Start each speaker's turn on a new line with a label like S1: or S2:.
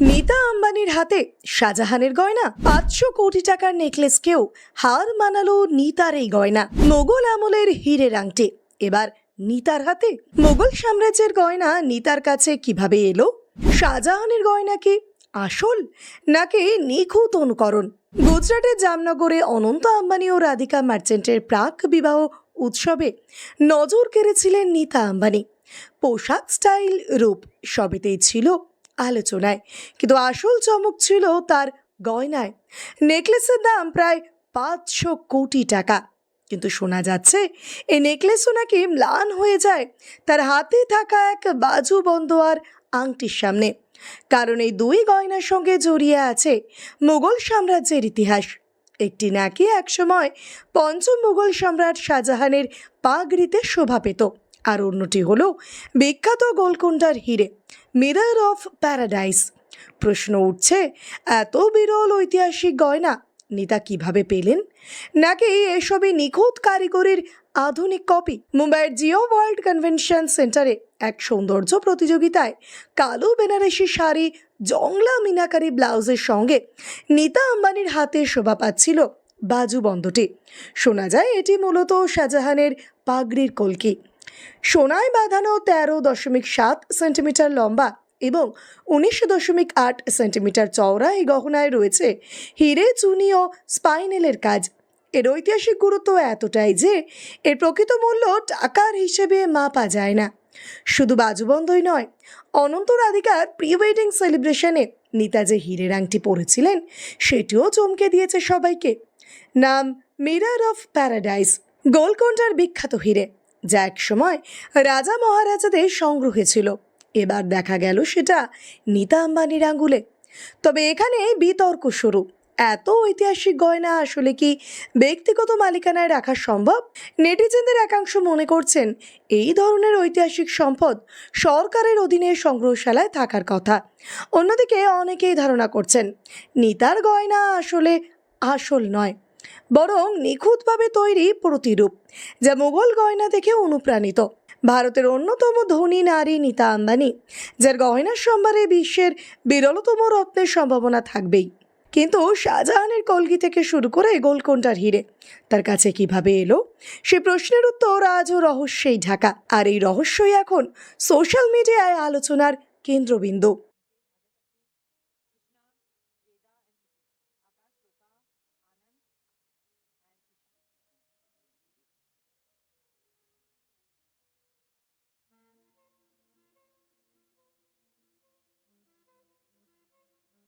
S1: নীতা আম্বানির হাতে শাহজাহানের গয়না। পাঁচশো কোটি টাকার নেকলেসকেও হার মানালো নিতার এই গয়না। মোগল আমলের হিরের আংটি। এবার নিতার হাতে মোগল সাম্রাজ্যের গয়না নীতার কাছে কীভাবে এলো? শাহজাহানের গয়না কি আসল নাকি নিখুঁত অনুকরণ? গুজরাটের জামনগরে অনন্ত আম্বানি ও রাধিকা মার্চেন্টের প্রাক বিবাহ উৎসবে নজর কেড়েছিলেন নীতা আম্বানি। পোশাক স্টাইল রূপ সবেতেই ছিল আলোচনায়। কিন্তু আসল চমক ছিল তার গয়নায়। নেকলেসের দাম প্রায় পাঁচশো কোটি টাকা। কিন্তু শোনা যাচ্ছে, এই নেকলেসও নাকি ম্লান হয়ে যায়। তার হাতে থাকা এক বাজু বন্ধ আর আংটির সামনে। কারণ এই দুই গয়নার সঙ্গে জড়িয়ে আছে মুঘল সাম্রাজ্যের ইতিহাস। একটি নাকি একসময় পঞ্চম মুঘল সম্রাট শাহজাহানের পাগড়িতে শোভা পেত, আর অন্যটি হলো বিখ্যাত গোলকুন্ডার হিরে। মিরর অফ প্যারাডাইস প্রশ্ন উঠছে, এত বিরল ঐতিহাসিক গয়না নিতা কীভাবে পেলেন? নাকি এসবই নিখুঁত কারিগরির আধুনিক কপি? মুম্বাইয়ের জিও ওয়ার্ল্ড কনভেনশন সেন্টারে এক সৌন্দর্য প্রতিযোগিতায় কালো বেনারসি শাড়ি, জংলা মিনাকারি ব্লাউজের সঙ্গে নিতা আম্বানির হাতে শোভা পাচ্ছিল বাজু বন্ধটি শোনা যায় এটি মূলত শাহজাহানের পাগড়ির কলকি। সোনায় বাঁধানো তেরো দশমিক সাত সেন্টিমিটার লম্বা এবং উনিশ দশমিক আট সেন্টিমিটার চওড়া এই গহনায় রয়েছে হিরে, চুনি ও স্পাইনেলের কাজ। এর ঐতিহাসিক গুরুত্ব এতটাই যে এর প্রকৃত মূল্য টাকার হিসেবে মাপা যায় না। শুধু বাজুবন্ধই নয় অনন্ত রাধিকার প্রি ওয়েডিং সেলিব্রেশনে নিতা যে হীরের আংটি পরেছিলেন, সেটিও চমকে দিয়েছে সবাইকে। নাম মিরার অফ প্যারাডাইস, গোলকোন্ডার বিখ্যাত হিরে। যা একসময় রাজা মহারাজাদের সংগ্রহে ছিল। এবার দেখা গেল সেটা নিতা আম্বানির আঙ্গুলে তবে এখানে বিতর্ক শুরু। এত ঐতিহাসিক গয়না আসলে কি ব্যক্তিগত মালিকানায় রাখা সম্ভব? নেটিজেনদের একাংশ মনে করছেন এই ধরনের ঐতিহাসিক সম্পদ সরকারের অধীনে সংগ্রহশালায় থাকার কথা। অন্যদিকে অনেকেই ধারণা করছেন নিতার গয়না আসলে আসল নয়। বরং নিখুঁতভাবে তৈরি প্রতিরূপ, যা মোগল গয়না থেকে অনুপ্রাণিত। ভারতের অন্যতম ধনী নারী নীতা আম্বানি, যার গয়নার সম্ভারে বিশ্বের বিরলতম রত্নের সম্ভাবনা থাকবেই। কিন্তু শাহজাহানের কলগি থেকে শুরু করে গোলকোন্ডার হিরে, তার কাছে কীভাবে এলো? সে প্রশ্নের উত্তর আজও রহস্যেই ঢাকা। আর এই রহস্যই এখন সোশ্যাল মিডিয়ায় আলোচনার কেন্দ্রবিন্দু।